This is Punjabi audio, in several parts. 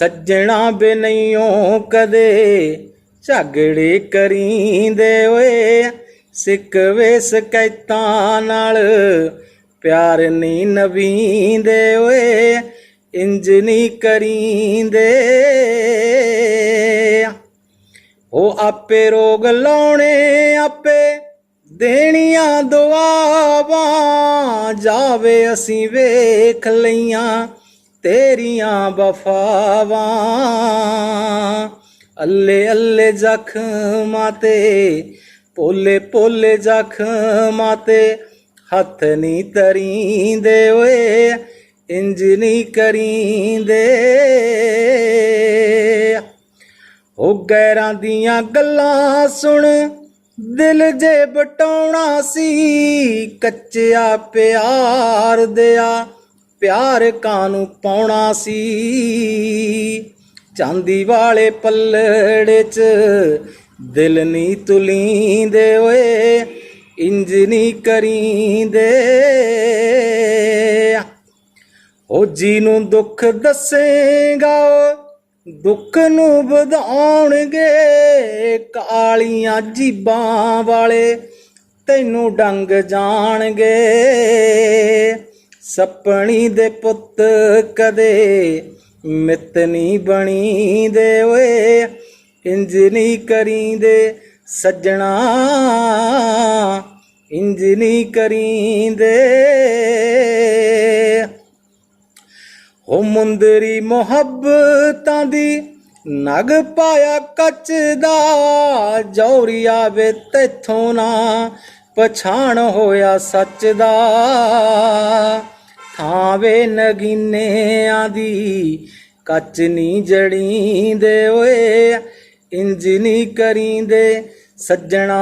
ਸੱਜਣਾ ਬਿਨਈਓ ਕਦੇ ਝਗੜੇ ਕਰੀਂਦੇ ਓਏ। ਸਿੱਕਵੇ ਸਕੈਤਾਂ ਨਾਲ ਪਿਆਰ ਨਹੀਂ ਨਵੀਂਦੇ ਓਏ। ਇੰਜ ਨਹੀਂ ਕਰੀਂਦੇ। ਉਹ ਆਪੇ ਰੋਗ ਲਾਉਣੇ ਆਪੇ ਦੇਣੀਆਂ ਦੁਆਵਾਂ, ਜਾਵੇ ਅਸੀਂ ਵੇਖ ਲਈਆਂ। ਤੇਰੀਆਂ ਵਫਾਵਾਂ ਅੱਲੇ ਅੱਲੇ ਜ਼ਖਮਾਂ ਤੇ, ਪੋਲੇ ਪੋਲੇ ਜ਼ਖਮਾਂ ਤੇ ਹੱਥ ਨਹੀਂ ਤਰੀਂਦੇ ਓਏ, ਇੰਜ ਨਹੀਂ ਕਰੀਂਦੇ। ਹੋ ਗੈਰਾਂ ਦੀਆਂ ਗੱਲਾਂ ਸੁਣ, ਦਿਲ ਜੇ ਬਟਾਉਣਾ ਸੀ, ਕੱਚਿਆ ਪਿਆਰ ਦਿਆ। ਪਿਆਰ ਕਾਨੂੰ ਪਾਉਣਾ ਸੀ? ਚਾਂਦੀ ਵਾਲੇ ਪੱਲੜੇ 'ਚ ਦਿਲ ਨਹੀਂ ਤੁਲੀਂਦੇ ਓਏ, ਇੰਜ ਨਹੀਂ ਕਰੀਂਦੇ। ਉਹ ਜੀ ਨੂੰ ਦੁੱਖ ਦੱਸੇਗਾ ਉਹ ਦੁੱਖ ਨੂੰ ਵਧਾਉਣਗੇ ਕਾਲੀਆਂ ਜੀਬਾਂ ਵਾਲੇ, ਤੈਨੂੰ ਡੰਗ ਜਾਣਗੇ। ਸੱਪਣੀ ਦੇ ਪੁੱਤ ਕਦੇ ਮਿੱਤ ਨਹੀਂ ਬਣੀਦੇ ਓਏ, ਇੰਜ ਨਹੀਂ ਕਰੀਂਦੇ ਸੱਜਣਾ, ਇੰਜ ਨਹੀਂ ਕਰੀਂਦੇ। ਹੋ ਮੁੰਦਰੀ ਮੁਹੱਬਤਾਂ ਦੀ ਨਗ ਪਾਇਆ ਕੱਚ ਦਾ ਜੌਰੀਆ ਵੇ ਤੇਥੋਂ ਨਾ ਪਛਾਣ ਹੋਇਆ ਸੱਚ ਦਾ। ਥਾਵੇ ਨਗੀਨਿਆਂ ਦੀ, ਕੱਚ ਨਹੀਂ ਜੜੀਂਦੇ ਓਏ, ਇੰਜ ਨਹੀਂ ਕਰੀਂਦੇ ਸੱਜਣਾ,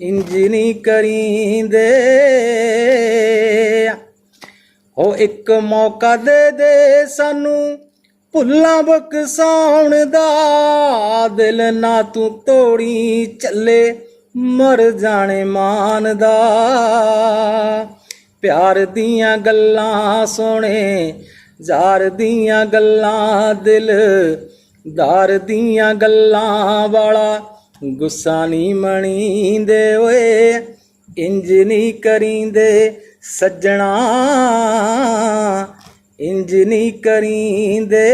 ਇੰਜ ਨਹੀਂ ਕਰੀਂਦੇ। ਹੋ ਇੱਕ ਮੌਕਾ ਦੇ ਦੇ ਸਾਨੂੰ ਭੁੱਲਾਂ ਬਕਸਾਉਣ ਦਾ, ਦਿਲ ਨਾ ਤੂੰ ਤੋੜੀ ਚੱਲੇ ਮਰ ਜਾਣੇ ਮਾਨ ਦਾ। ਪਿਆਰ ਦੀਆਂ ਗੱਲਾਂ ਸੋਹਣੇ ਜ਼ਾਰ ਦੀਆਂ ਗੱਲਾਂ ਦਿਲ ਦਾਰ ਦੀਆਂ ਗੱਲਾਂ ਵਾਲਾ ਗੁੱਸਾ ਨਹੀਂ ਮਣੀਂਦੇ ਓਏ, ਇੰਜ ਨਹੀਂ ਕਰੀਂਦੇ ਸੱਜਣਾ, ਇੰਜ ਨਹੀਂ ਕਰੀਂਦੇ।